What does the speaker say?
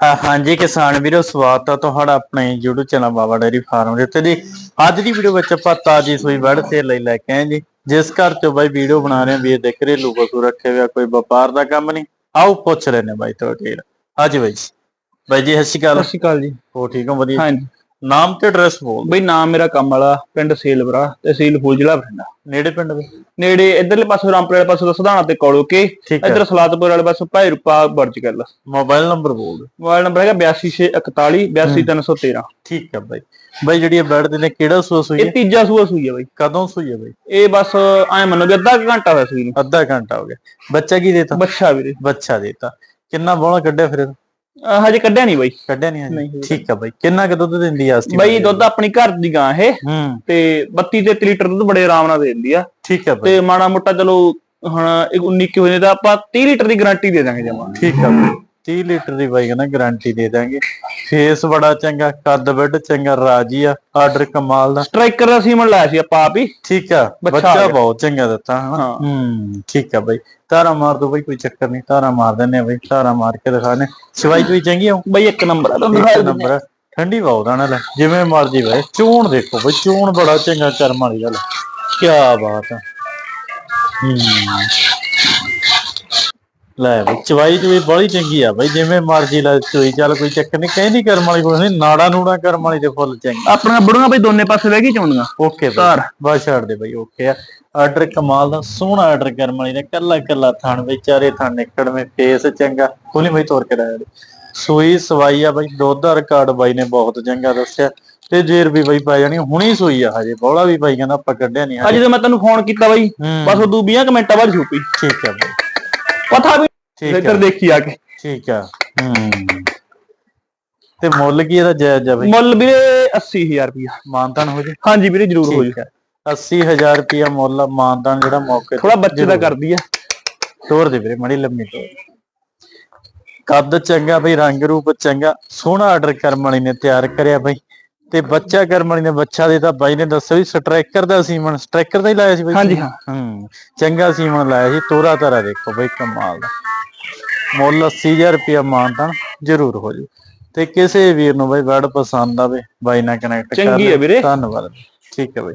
ਹਾਂ- ਹਾਂਜੀ ਕਿਸਾਨ ਵੀਰੋ ਸਵਾਗਤ ਹੈ ਤੁਹਾਡਾ ਆਪਣੇ YouTube channel Baba dairy farm ਦੇ ਉੱਤੇ ਜੀ। ਅੱਜ ਦੀ ਵੀਡੀਓ ਵਿੱਚ ਆਪਾਂ ਤਾਜੀ ਸੂਈ ਵੜ ਤੇ ਲਈ ਲੈ ਕੇ ਆਏ ਜੀ। ਜਿਸ ਘਰ ਚੋਂ ਬਾਈ ਵੀਡੀਓ ਬਣਾ ਰਹੇ ਆ ਵੀ ਇਹ ਦੇਖ ਰਹੇ ਲੋਕਾਂ ਕੋ ਰੱਖੇ ਹੋਇਆ ਕੋਈ ਵਪਾਰ ਦਾ ਕੰਮ ਨਹੀਂ। ਆਓ ਪੁੱਛ ਲੈਨੇ ਬਾਈ ਤੋਂ ਠੀਕ ਹਾਂਜੀ ਬਾਈ ਬਾਈ ਜੀ ਸਤਿ ਸ਼੍ਰੀ ਅਕਾਲ। ਸਤਿ ਸ਼੍ਰੀ ਅਕਾਲ ਜੀ। ਹੋ ਠੀਕ ਹੋ? ਵਧੀਆ? ਹਾਂਜੀ। ਨਾਮ ਤੇ ਐਡਰੈਸ ਬੋਲ ਬਈ ਨਾਮ ਮੇਰਾ ਕੰਮ ਵਾਲਾ ਪਿੰਡ ਸੇਲਵਰਾ ਤਹਿਸੀਲ ਫੂਲ ਜ਼ਿਲ੍ਹਾ ਬਠਿੰਡਾ। ਨੇੜੇ ਪਿੰਡ ਦੇ? ਨੇੜੇ ਇਧਰਲੇ ਪਾਸੇ ਰਾਮਪੁਰ ਵਾਲੇ ਪਾਸੇ ਸਧਾਣਾ ਤੇ ਕੋਲੋਕੇ ਇਧਰ ਸਲਾਤਪੁਰ ਵਾਲੇ ਪਾਸੇ ਭਾਈ ਰੂਪਾ ਬਰਜ ਗੱਲ। ਮੋਬਾਈਲ ਨੰਬਰ ਬੋਲ। ਮੋਬਾਈਲ ਨੰਬਰ ਹੈਗਾ 82641 82313 ਠੀਕ ਹੈ ਬਾਈ। ਬਾਈ ਜਿਹੜੀ ਇਹ ਦੇ ਨੇ ਕਿਹੜਾ ਸੂਆ ਸੂਈ ਹੈ? ਇਹ ਤੀਜਾ ਸੂਆ ਸੂਈ ਹੈ ਬਈ। ਕਦੋਂ ਸੂਈ ਹੈ ਬਾਈ? ਇਹ ਬਸ ਐ ਮੰਨੋ ਵੀ ਅੱਧਾ ਕੁ ਘੰਟਾ ਹੋਇਆ ਸੂਈ ਨੂੰ। ਅੱਧਾ ਘੰਟਾ ਹੋ ਗਿਆ। ਬੱਚਾ ਕੀ ਦੇਤਾ? ਬੱਚਾ ਵੀਰੇ। ਬੱਚਾ ਦੇਤਾ। ਕਿੰਨਾ ਬੋਲਾ ਕੱਢਿਆ ਫਿਰ? ਅਹ ਹਜੇ ਕੱਢਿਆ ਨਹੀਂ ਬਈ। ਕੱਢਿਆ ਨਹੀਂ ਹਜੇ। ਨਹੀਂ। ਠੀਕ ਆ ਬਾਈ। ਕਿੰਨਾ ਕੁ ਦੁੱਧ ਦਿੰਦੀ ਆ ਅਸਤੀ ਬਈ ਦੁੱਧ ਆਪਣੀ ਘਰ ਦੀ ਗਾਂ ਇਹ। ਹੂੰ। ਤੇ 32 ਤੇ ਲੀਟਰ ਦੁੱਧ ਬੜੇ ਆਰਾਮ ਨਾਲ ਦੇ ਦਿੰਦੀ ਆ। ਠੀਕ ਆ ਬਾਈ। ਤੇ ਮਾੜਾ ਮੋਟਾ ਚਲੋ ਹੁਣ ਇੱਕ 19 ਕਿ ਹੋਏ ਤਾਂ ਆਪਾਂ 30 ਲੀਟਰ ਦੀ ਗਾਰੰਟੀ ਦੇ ਦਾਂਗੇ ਜਮਾ। ਠੀਕ ਆ ਬਾਈ। 30 ਲੀਟਰ ਦੀ ਬਾਈ ਕਹਿੰਦਾ ਗਾਰੰਟੀ ਦੇ ਦਾਂਗੇ ਫੇਸ ਬੜਾ ਚੰਗਾ ਕੱਦ ਵੱਡ ਚੰਗਾ ਰਾਜੀ ਆ ਆਰਡਰ ਕਮਾਲ ਦਾ। ਸਟ੍ਰਾਈਕਰ ਦਾ ਸੀਮਨ ਲਾਇਆ ਸੀ ਆਪਾਂ ਆਪ ਹੀ। ਠੀਕ ਆ ਬੱਚਾ। ਬਹੁਤ ਚੰਗਾ ਦਿੱਤਾ ਹਾਂ। ਹੂੰ ਠੀਕ ਆ ਬਾਈ। ਧਾਰਾ ਮਾਰ ਦੋ ਬਾਈ ਕੋਈ ਚੱਕਰ ਨਹੀਂ ਧਾਰਾ ਮਾਰ ਦਿੰਨੇ ਆ ਬਾਈ ਧਾਰਾ ਮਾਰ ਕੇ ਦਿਖਾਣੇ ਸਿਵਾਈ ਕੋਈ ਚੰਗੀ ਆ ਬਈ ਇੱਕ ਨੰਬਰ ਆ ਤੁਹਾਨੂੰ ਇੱਕ ਨੰਬਰ ਆ। ਠੰਡੀ ਬਹੁਤ ਆ ਨਾਲ ਜਿਵੇਂ ਮਰਜ਼ੀ ਵੇ ਚੂਣ ਦੇਖੋ ਬਈ ਚੂਣ ਬੜਾ ਚੰਗਾ ਕਰਮ ਵਾਲੀ ਗੱਲ ਕੀ ਬਾਤ ਆ। ਹੂੰ। ਲੈ ਬਈ ਚਵਾਈ ਤੇ ਵੀ ਬੜੀ ਚੰਗੀ ਆ ਬਈ ਜਿਵੇਂ ਮਰਜ਼ੀ ਲੈ ਚੋਈ ਚੱਲ ਕੋਈ ਚੱਕਰ ਨਹੀਂ ਕਹਿੰਦੀ ਕਰਮ ਵਾਲੀ ਕੋਈ ਨਹੀਂ ਨਾੜਾ ਨੂੜਾ ਕਰਮ ਵਾਲੀ ਤੇ ਫੁੱਲ ਚੰਗੀ। ਆਪਣੀਆਂ ਬੜੂਆਂ ਬਈ ਦੋਨੇ ਪਾਸੇ ਬਹਿ ਗਈ ਚੋਣੀਆਂ। ਓਕੇ। ਬਈ ਬਸ ਛੱਡ ਦੇ ਬਈ ਓਕੇ ਆ। ਆਰਡਰ ਕਮਾਲ ਦਾ ਸੋਹਣਾ ਆਰਡਰ ਕਰਮ ਵਾਲੀ ਨੇ ਕੱਲਾ ਕੱਲਾ ਥਣ ਵਿਚਾਰੇ ਥਣ ਨਿਕੜਵੇਂ ਫੇਸ ਚੰਗਾ। ਕੋਲੀ ਬਈ ਤੋਰ ਕੇ ਰਾਇਆ ਸੂਈ ਸਵਾਈ ਆ ਬਈ ਦੁੱਧ ਦਾ ਰਿਕਾਰਡ ਬਾਈ ਨੇ ਬਹੁਤ ਚੰਗਾ ਦੱਸਿਆ। ਤੇ ਜੇਰ ਵੀ ਬਈ ਪੈ ਜਾਣੀ ਹੁਣੀ ਸੂਈ ਆ ਹਜੇ ਬੋਲਾ ਵੀ ਬਾਈ ਕਹਿੰਦਾ ਆਪਾਂ ਕੱਢਿਆ ਨਹੀਂ ਅੱਜ ਜਦੋਂ ਮੈਂ ਤੈਨੂੰ ਫੋਨ ਕੀਤਾ ਬਈ ਬਸ ਉਦੋਂ 20 ਕੁ ਮਿੰਟਾਂ ਬਾਅਦ ਛੁਪੀ ਠੀਕ ਆ ਬਈ। ਪਤਾ ਵੀ ਠੀਕ ਦੇਖੀ ਆ ਕੇ। ਠੀਕ ਆ। ਹੂੰ। ਤੇ ਮੁੱਲ ਕੀ ਇਹਦਾ ਜਾਇਜ਼ ਆ ਬਈ? ਮੁੱਲ ਵੀਰੇ 80000 ਰੁਪਇਆ ਮਾਨਤਾਨ ਹੋ ਜੇ? ਹਾਂਜੀ ਵੀਰੇ ਜ਼ਰੂਰ ਹੋ ਜੂ। ਆ। 80000 ਰੁਪਿਆ ਮੁੱਲ ਮਾਨਤਾਨ ਜਿਹੜਾ ਮੌਕੇ ਥੋੜਾ ਬੱਚੇ ਦਾ ਕਰਦੀ ਆ। ਤੋਰ ਦੇ ਵੀਰੇ ਮੜੀ ਲੰਮੀ ਤੋਰ। ਕੱਦ ਚੰਗਾ ਬਈ ਰੰਗ ਰੂਪ ਚੰਗਾ। ਸੋਹਣਾ ਆਰਡਰ ਕਰਮ ਵਾਲੀ ਨੇ ਤਿਆਰ ਕਰਿਆ ਬਈ। ਤੇ ਬੱਚਾ ਕਰਮ ਵਾਲੀ ਨੇ ਬੱਚਾ ਦੇ ਤਾਂ ਬਾਈ ਨੇ ਦੱਸਿਆ ਵੀ ਸਟ੍ਰਾਈਕਰ ਦਾ ਸੀਮਨ ਸਟ੍ਰਾਈਕਰ ਦਾ ਹੀ ਲਾਇਆ ਸੀ ਬਈ ਹਾਂਜੀ ਹਾਂ। ਹੂੰ ਚੰਗਾ ਸੀਮਨ ਲਾਇਆ ਸੀ ਤੋਰਾ ਤਾਰਾ ਦੇਖੋ ਬਈ ਕਮਾਲ ਦਾ। ਮੁੱਲ 80000 ਰੁਪਇਆ ਮਾਨਤਾਨ ਜ਼ਰੂਰ ਹੋ ਜੂ। ਤੇ ਕਿਸੇ ਵੀਰ ਨੂੰ ਬਈ ਵਰਡ ਪਸੰਦ ਆਵੇ ਬਾਈ ਨਾਲ ਕਨੈਕਟ ਕਰ ਚੰਗੀ ਹੈ ਲਿਓ। ਵੀਰੇ। ਧੰਨਵਾਦ। ਠੀਕ ਹੈ ਬਈ।